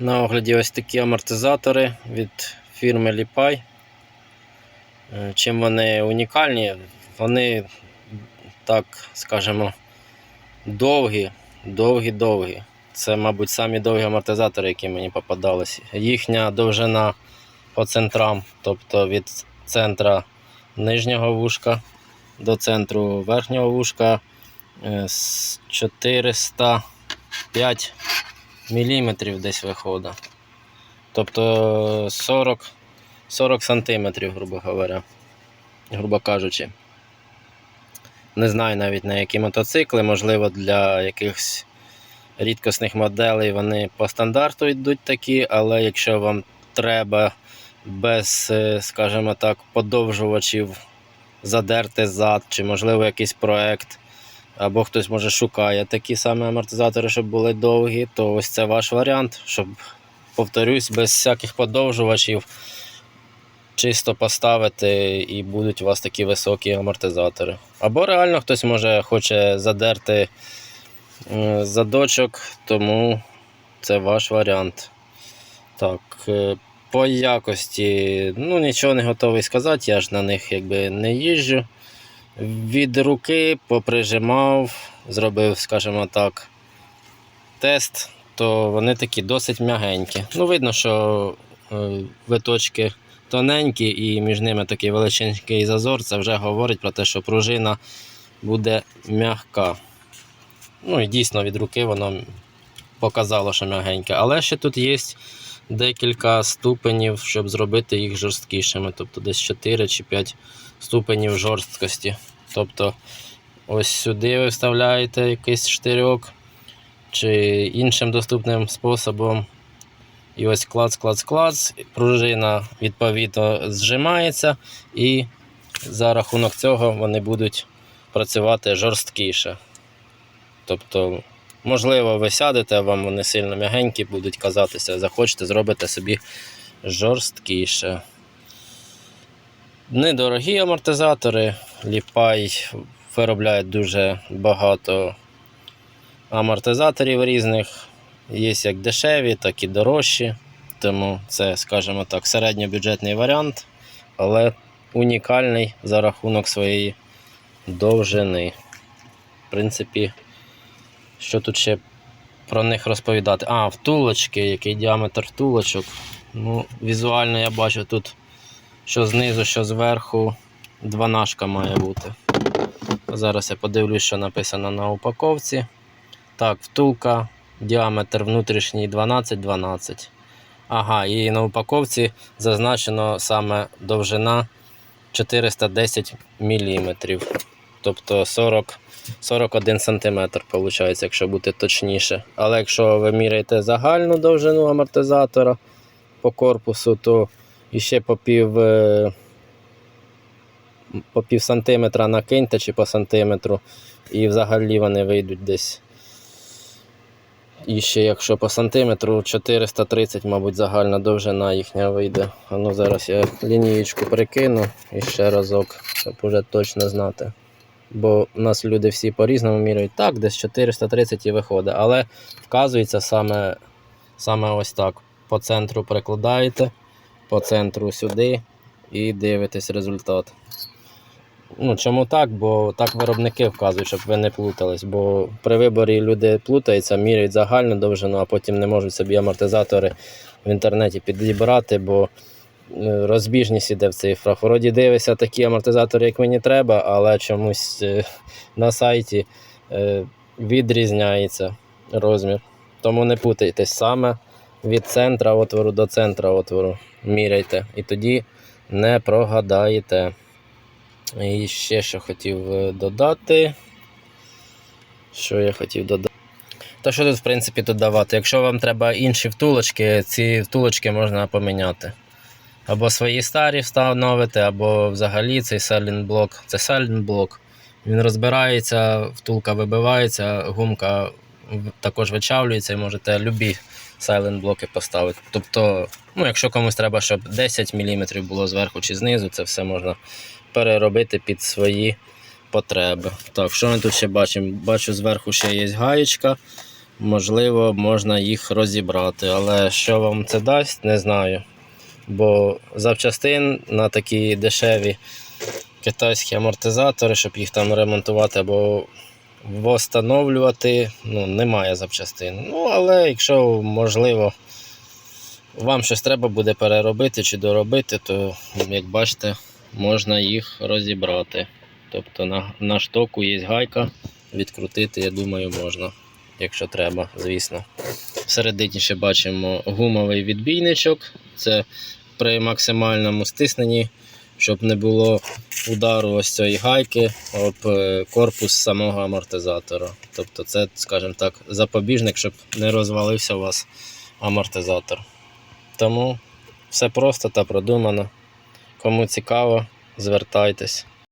На огляді ось такі амортизатори від фірми Lipay. Е, Чим вони унікальні? Вони так скажемо довгі, довгі-довгі. Це, мабуть, самі довгі амортизатори, які мені попадались. Їхня довжина по центрам, тобто від центра нижнього вушка до центру верхнього вушка е, з 405 міліметрів десь виходить. Тобто 40, 40 сантиметрів, грубо говоря, грубо кажучи. Не знаю навіть на які мотоцикли, можливо, для якихось рідкісних моделей вони по стандарту йдуть такі, але якщо вам треба без, е, скажімо так, подовжувачів задерти зад, чи, можливо, якийсь проект, або хтось може шукає такі самі амортизатори, щоб були довгі, то ось це ваш варіант, щоб, повторюсь, без всяких подовжувачів чисто поставити і будуть у вас такі високі амортизатори. Або реально хтось може хоче задерти е, задочок, тому це ваш варіант. Так, е, по якості, ну нічого не готовий сказати, я ж на них якби не їжджу. Від руки поприжимав, зробив, скажімо так, тест, то вони такі досить м'ягенькі. Ну, видно, що е, виточки тоненькі і між ними такий величенький зазор. Це вже говорить про те, що пружина буде м'яка. Ну і дійсно від руки воно показало, що м'ягеньке. Але ще тут є декілька ступенів, щоб зробити їх жорсткішими. Тобто десь 4 чи 5 ступенів жорсткості. Тобто ось сюди ви вставляєте якийсь штирьок чи іншим доступним способом. І ось клац, клац, клац, пружина відповідно зжимається, і за рахунок цього вони будуть працювати жорсткіше. Тобто, можливо, ви сядете, вам вони сильно м'ягенькі будуть казатися, захочете, зробите собі жорсткіше. Недорогі амортизатори. Ліпай виробляє дуже багато амортизаторів різних. Є як дешеві, так і дорожчі. Тому це, скажімо так, середньобюджетний варіант, але унікальний за рахунок своєї довжини. В принципі, що тут ще про них розповідати? А, втулочки, який діаметр втулочок. Ну, Візуально я бачу тут, що знизу, що зверху, дванашка має бути. Зараз я подивлюсь, що написано на упаковці. Так, втулка, діаметр внутрішній 12-12. Ага, і на упаковці зазначено саме довжина 410 мм. Тобто 40, 41 см, виходить, якщо бути точніше. Але якщо ви міряєте загальну довжину амортизатора по корпусу, то іще по пів, е, по пів сантиметра накиньте чи по сантиметру, і взагалі вони вийдуть десь. І ще якщо по сантиметру 430, мабуть, загальна довжина їхня вийде. А ну зараз я лінієчку прикину і ще разок, щоб уже точно знати. Бо у нас люди всі по-різному міряють. Так, десь 430 і виходить. Але вказується саме, саме ось так. По центру прикладаєте, по центру сюди і дивитесь результат. Ну, чому так? Бо так виробники вказують, щоб ви не плутались. Бо при виборі люди плутаються, міряють загальну довжину, а потім не можуть собі амортизатори в інтернеті підібрати, бо розбіжність іде в цифрах. Вроді дивишся такі амортизатори, як мені треба, але чомусь е, на сайті е, відрізняється розмір. Тому не путайтесь саме від центра отвору до центра отвору. Міряйте. І тоді не прогадаєте. І ще що хотів е, додати. Що я хотів додати? Та що тут, в принципі, додавати? Якщо вам треба інші втулочки, ці втулочки можна поміняти. Або свої старі встановити, або взагалі цей селін блок. Це селін блок. Він розбирається, втулка вибивається, гумка також вичавлюється і можете любі сайлент блоки поставити. Тобто, ну, якщо комусь треба, щоб 10 мм було зверху чи знизу, це все можна переробити під свої потреби. Так, що ми тут ще бачимо? Бачу, зверху ще є гаєчка. можливо, можна їх розібрати. Але що вам це дасть, не знаю. Бо запчастин на такі дешеві китайські амортизатори, щоб їх там ремонтувати або встановлювати, ну, немає запчастин. Ну, але якщо можливо вам щось треба буде переробити чи доробити, то, як бачите, можна їх розібрати. Тобто на, на штоку є гайка, відкрутити, я думаю, можна, якщо треба, звісно. Всередині ще бачимо гумовий відбійничок. Це при максимальному стисненні, щоб не було удару ось цієї гайки об е, корпус самого амортизатора. Тобто це, скажімо так, запобіжник, щоб не розвалився у вас амортизатор. Тому все просто та продумано. Кому цікаво, звертайтесь.